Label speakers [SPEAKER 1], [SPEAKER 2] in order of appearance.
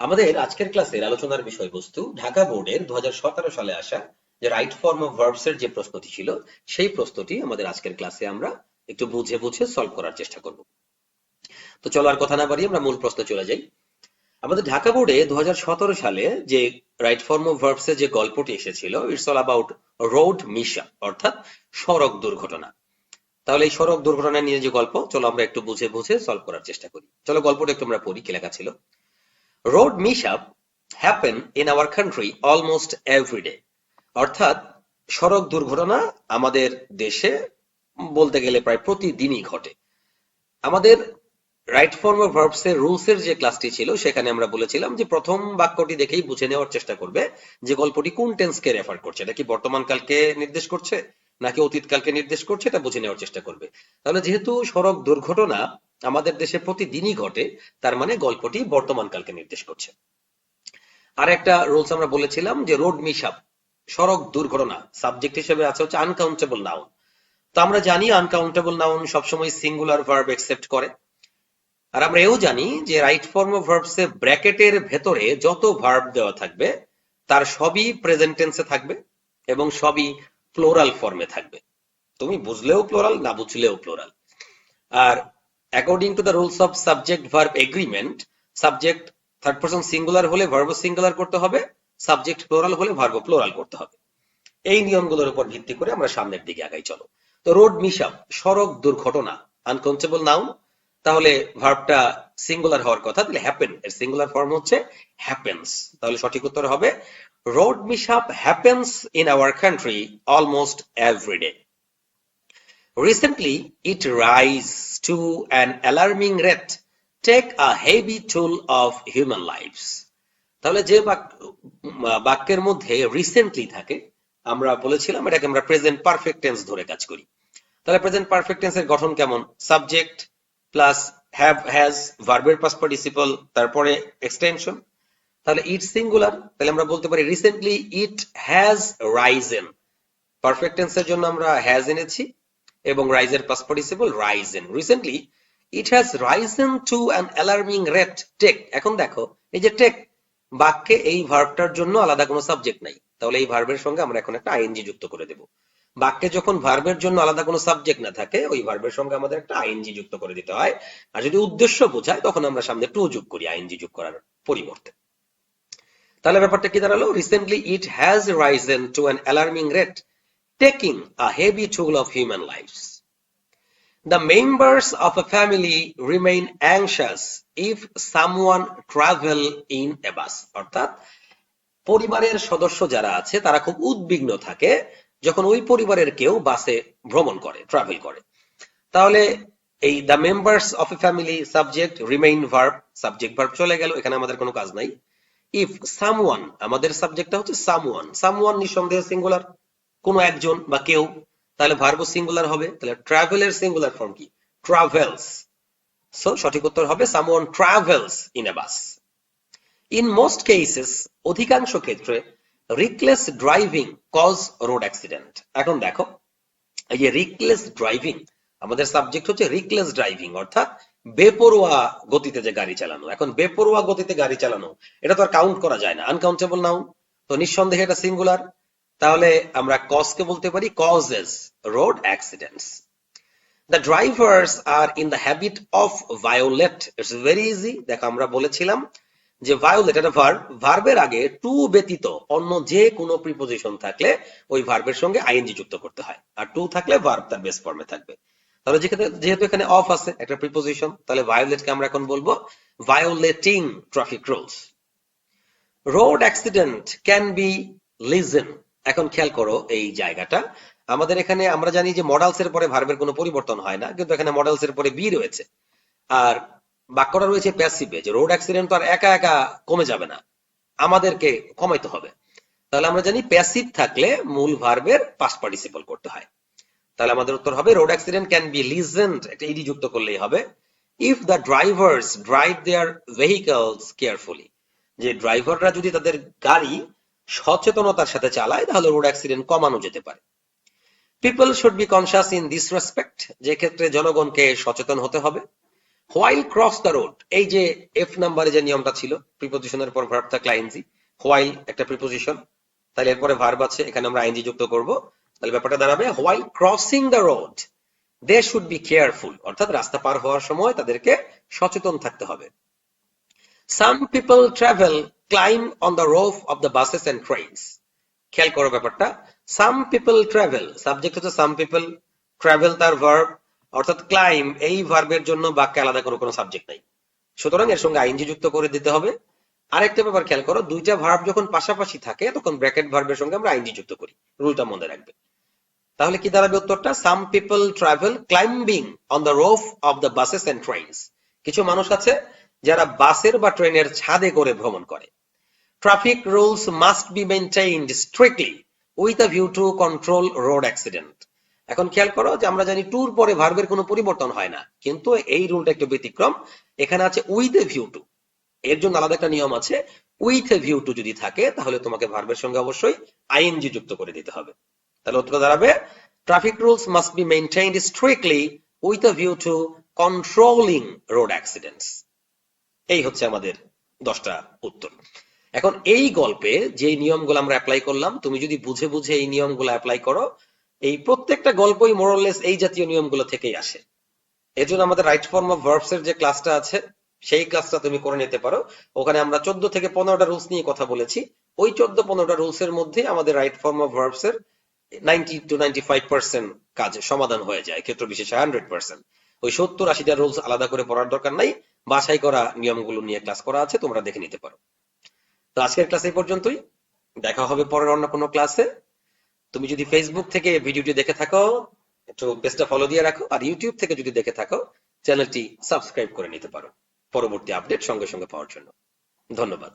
[SPEAKER 1] আমাদের আজকের ক্লাসের আলোচনার বিষয়বস্তু, ঢাকা বোর্ডের দু হাজার সতেরো সালে আসা যে রাইট ফর্ম অফ ভার্বস এর যে প্রশ্নটি ছিল, সেই প্রশ্নটি আমাদের আজকের ক্লাসে আমরা একটু বুঝে বুঝে সলভ করার চেষ্টা করব। তো চলো আর কথা না বাড়িয়ে আমরা মূল প্রশ্নে চলে যাই। আমাদের ঢাকা বোর্ডে দু সালে যে রাইট ফর্ম অফ ভার্বস এর যে গল্পটি এসেছিল it's all about road mishap, অর্থাৎ সড়ক দুর্ঘটনা। তাহলে এই সড়ক দুর্ঘটনা নিয়ে যে গল্প, চলো আমরা একটু বুঝে বুঝে সলভ করার চেষ্টা করি। চলো গল্পটা একটু আমরা পড়ি, কি লেখা ছিল? Road mishap happen in our country almost everyday অর্থাৎ সড়ক দুর্ঘটনা আমাদের দেশে বলতে গেলে প্রায় প্রতিদিনই ঘটে। আমাদের রাইট ফর্ম অফ ভার্বস এর রুলস এর যে ক্লাসটি ছিল, সেখানে আমরা বলেছিলাম যে প্রথম বাক্যটি দেখেই বুঝে নেওয়ার চেষ্টা করবে যে গল্পটি কোন টেন্সকে রেফার করছে। এটা কি বর্তমান কালকে নির্দেশ করছে, নাকি অতীতকালকে নির্দেশ করছে, এটা বুঝে নেওয়ার চেষ্টা করবে। তাহলে যেহেতু সড়ক দুর্ঘটনা আমাদের দেশে প্রতিদিনই ঘটে, তার মানে গল্পটি বর্তমান কালকে নির্দেশ করছে। আর একটা রুলস আমরা বলেছিলাম যে রোড মিশআপ সড়ক দুর্ঘটনা সাবজেক্ট হিসেবে আছে হচ্ছে আনকাউন্টেবল নাউন তো আমরা জানি আনকাউন্টেবল নাউন সবসময় সিঙ্গুলার ভার্ব একসেপ্ট করে। আর আমরা এও জানি যে রাইট ফর্ম অফ ভার্বস ব্র্যাকেটের ভেতরে যত ভার্ব দেওয়া থাকবে, তার সবই প্রেজেন্ট টেন্সে থাকবে এবং সবই প্লোরাল ফর্মে থাকবে। তুমি বুঝলেও প্লোরাল না বুঝলেও plural R according to the rules of subject verb agreement subject third person singular হলে ভার্ব সিঙ্গুলার করতে হবে সাবজেক্ট প্লোরাল হলে ভার্ব প্লোরাল করতে হবে। এই নিয়মগুলোর উপর ভিত্তি করে আমরা সামনের দিকে আগাই, চলো। তো রোড মিশআপ সড়ক দুর্ঘটনা আনকনসেবল নাউন তাহলে ভার্বটা সিঙ্গুলার হওয়ার কথা, তাহলে হ্যাপেন এর সিঙ্গুলার ফর্ম হচ্ছে হ্যাপেন্স তাহলে সঠিক উত্তর হবে, road mishap happens in our country almost everyday Recently, it rise to an alarming rate. Take a heavy toll of human lives. তাহলে যে বাক্যের মধ্যে রিসেন্টলি থাকে আমরা বলেছিলাম এটাকে আমরা প্রেজেন্ট পারফেক্ট টেন্স ধরে কাজ করি। তাহলে প্রেজেন্ট পারফেক্ট টেন্সের গঠন কেমন? সাবজেক্ট প্লাস হ্যাভ হ্যাজ ভার্বের পাস পার্টিসিপল তারপরে এক্সটেনশন তাহলে ইট সিঙ্গুলার তাহলে আমরা বলতে পারি recently it has risen perfect টেন্সের জন্য আমরা হ্যাজ এনেছি। এবং রাইজের past participle risen recently it has risen to an alarming rate take এখন দেখো, এই যে টেক বাক্যে এই ভার্বটার জন্য আলাদা কোনো সাবজেক্ট নাই। তাহলে এই ভার্বের সঙ্গে আমরা এখন একটা আইএনজি যুক্ত করে দেব। বাক্যে যখন ভার্বের জন্য আলাদা কোনো সাবজেক্ট না থাকে, ওই ভার্বের সঙ্গে আমাদের একটা আইএনজি যুক্ত করে দিতে হয়। আর যদি উদ্দেশ্য বোঝায়, তখন আমরা সামনে টু যোগ করি আইএনজি যোগ করার পরিবর্তে। তাহলে ব্যাপারটা কি দাঁড়াল? Recently it has risen to an alarming rate taking a heavy toll of human lives. The members of a family remain anxious if someone travel in a bus. অর্থাৎ পরিবারের সদস্য যারা আছে, তারা খুব উদ্বিগ্ন থাকে যখন ওই পরিবারের কেউ বাসে ভ্রমণ করে ট্রাভেল করে তাহলে এই the members of a family subject remain verb subject verb চলে গেল, এখানে আমাদের কোনো কাজ নাই ইফ সামওয়ান আমাদের সাবজেক্টটা হচ্ছে সামওয়ান সামওয়ান নিঃসন্দেহে সিঙ্গুলার কোনো একজন বা কেউ, তাহলে ভার্ব সিঙ্গুলার হবে, তাহলে ট্রাভেলের সিঙ্গুলার ফর্ম কি? ট্রাভেলস সো সঠিক উত্তর হবে someone travels in a bus in most cases অধিকাংশ ক্ষেত্রে reckless driving cause road accident এখন দেখো, এই যে রিকলেস ড্রাইভিং আমাদের সাবজেক্ট হচ্ছে রিকলেস ড্রাইভিং অর্থাৎ বেপরোয়া গতিতে যে গাড়ি চালানো। এখন বেপরোয়া গতিতে গাড়ি চালানো, এটা তো আর কাউন্ট করা যায় না। আনকাউন্টেবল নাউন তো নিঃসন্দেহে এটা সিঙ্গুলার তাহলে আমরা কজকে বলতে পারি causes road accidents the drivers are in the habit of violate it's very easy দেখো, আমরা বলেছিলাম যে ভায়োলেট এটা ভার্ব ভার্বের আগে টু ব্যতীত অন্য যে কোনো প্রিপোজিশন থাকলে ওই ভার্বের সঙ্গে আইএনজি যুক্ত করতে হয়। আর টু থাকলে ভার্ব তার বেস ফর্মে থাকবে। তাহলে যেহেতু এখানে অফ আছে একটা প্রিপোজিশন তাহলে ভায়োলেটকে আমরা এখন বলব violating traffic rules road accident can be lessened এখন খেয়াল করো এই জায়গাটা। আমাদের এখানে আমরা জানি যে মডেলস এর পরে ভার্বের কোনো পরিবর্তন হয় না, কিন্তু এখানে মডেলস এর পরে বি রয়েছে। আর বাক্যটা রয়েছে প্যাসিভে যে রোড অ্যাক্সিডেন্ট তো আর একা একা কমে যাবে না, আমাদেরকে কমাইতে হবে। তাহলে আমরা জানি প্যাসিভ থাকলে মূল ভার্বের পাস্ট পার্টিসিপল করতে হয়। তাহলে আমাদের উত্তর হবে road accident can be lessened একটা ইডি যুক্ত করলেই হবে if the drivers drive their vehicles carefully যে ড্রাইভাররা যদি তাদের গাড়ি সচেতনতার সাথে চালায়, তাহলে রোড অ্যাক্সিডেন্ট কমানো যেতে পারে। People should be conscious in this respect যে ক্ষেত্রে জনগণকে সচেতন হতে হবে। হোয়াইল ক্রস দ্য রোড এই যে এফ নাম্বারে যে নিয়মটা ছিল প্রিপোজিশনের পর ভার্ব থাকলে আইএনজি হোয়াইল একটা প্রিপোজিশন তাহলে এরপরে ভার্ব আছে, এখানে আমরা আইএনজি যুক্ত করব। তাহলে ব্যাপারটা দাঁড়াবে while crossing the road they should be careful অর্থাৎ রাস্তা পার হওয়ার সময় তাদেরকে সচেতন থাকতে হবে। Some people travel climb on the roof of the buses and trains খেয়াল করো ব্যাপারটা। সাম পিপল ট্রাভেল সাবজেক্ট হচ্ছে সাম পিপল ট্রাভেল তার ভার্ব অর্থাৎ ক্লাইম এই ভার্বের জন্য বাক্যে আলাদা কোনো কোনো সাবজেক্ট নাই। সুতরাং এর সঙ্গে আইনজি যুক্ত করে দিতে হবে। আরেকটা ব্যাপার খেয়াল করো, দুইটা ভার্ব যখন পাশাপাশি থাকে, তখন ব্র্যাকেট ভার্বের সঙ্গে আমরা আইনজি যুক্ত করি। রুলটা মনে রাখবে। তাহলে কি দাঁড়াবে উত্তরটা? Some people travel climbing on the roof of the buses and trains কিছু মানুষ আছে যারা বাসের বা ট্রেনের ছাদে করে ভ্রমণ করে। Traffic rules must be maintained strictly with a view to control road accident এখন খেয়াল করো যে আমরা জানি টুর পরে ভার্বের কোনো পরিবর্তন হয় না। কিন্তু এই রুলটা একটু ব্যতিক্রম। এখানে আছে উইথ এ ভিউ টু এর জন্য আলাদা একটা নিয়ম আছে। উইথ এ ভিউ টু যদি থাকে, তাহলে তোমাকে ভার্বের সঙ্গে অবশ্যই আইএনজি যুক্ত করে দিতে হবে। তাহলে উত্তর দাঁড়াবে traffic rules must be maintained strictly with a view to controlling road accidents এই হচ্ছে আমাদের দশটা উত্তর। এখন এই গল্পে যে নিয়মগুলো আমরা অ্যাপ্লাই করলাম, তুমি যদি বুঝে বুঝে এই নিয়মগুলো অ্যাপ্লাই করো, এই প্রত্যেকটা গল্পই মোরলেস এই জাতীয় নিয়মগুলো থেকেই আসে। এর জন্য আমাদের রাইট ফর্ম অফ ভার্বস এর যে ক্লাসটা আছে, সেই ক্লাসটা তুমি করে নিতে পারো। ওখানে আমরা চোদ্দ থেকে পনেরোটা রুলস নিয়ে কথা বলেছি। ওই চোদ্দ পনেরোটা রুলস এর মধ্যে আমাদের রাইট ফর্ম অফ ভার্বস এর ninety two ninety five percent কাজ সমাধান হয়ে যায়, ক্ষেত্র বিশেষে হান্ড্রেড পার্সেন্ট ওই সত্তর আশিটা রুলস আলাদা করে পড়ার দরকার নাই। বাছাই করা নিয়মগুলো নিয়ে ক্লাস করা আছে, তোমরা দেখে নিতে পারো। তো আজকের ক্লাস এই পর্যন্তই। দেখা হবে পরের অন্য কোনো ক্লাসে তুমি যদি ফেসবুক থেকে ভিডিওটি দেখে থাকো, একটু পেজটা ফলো দিয়ে রাখো, আর ইউটিউব থেকে যদি দেখে থাকো চ্যানেলটি সাবস্ক্রাইব করে নিতে পারো। পরবর্তী আপডেট সঙ্গে সঙ্গে পাওয়ার জন্য। ধন্যবাদ।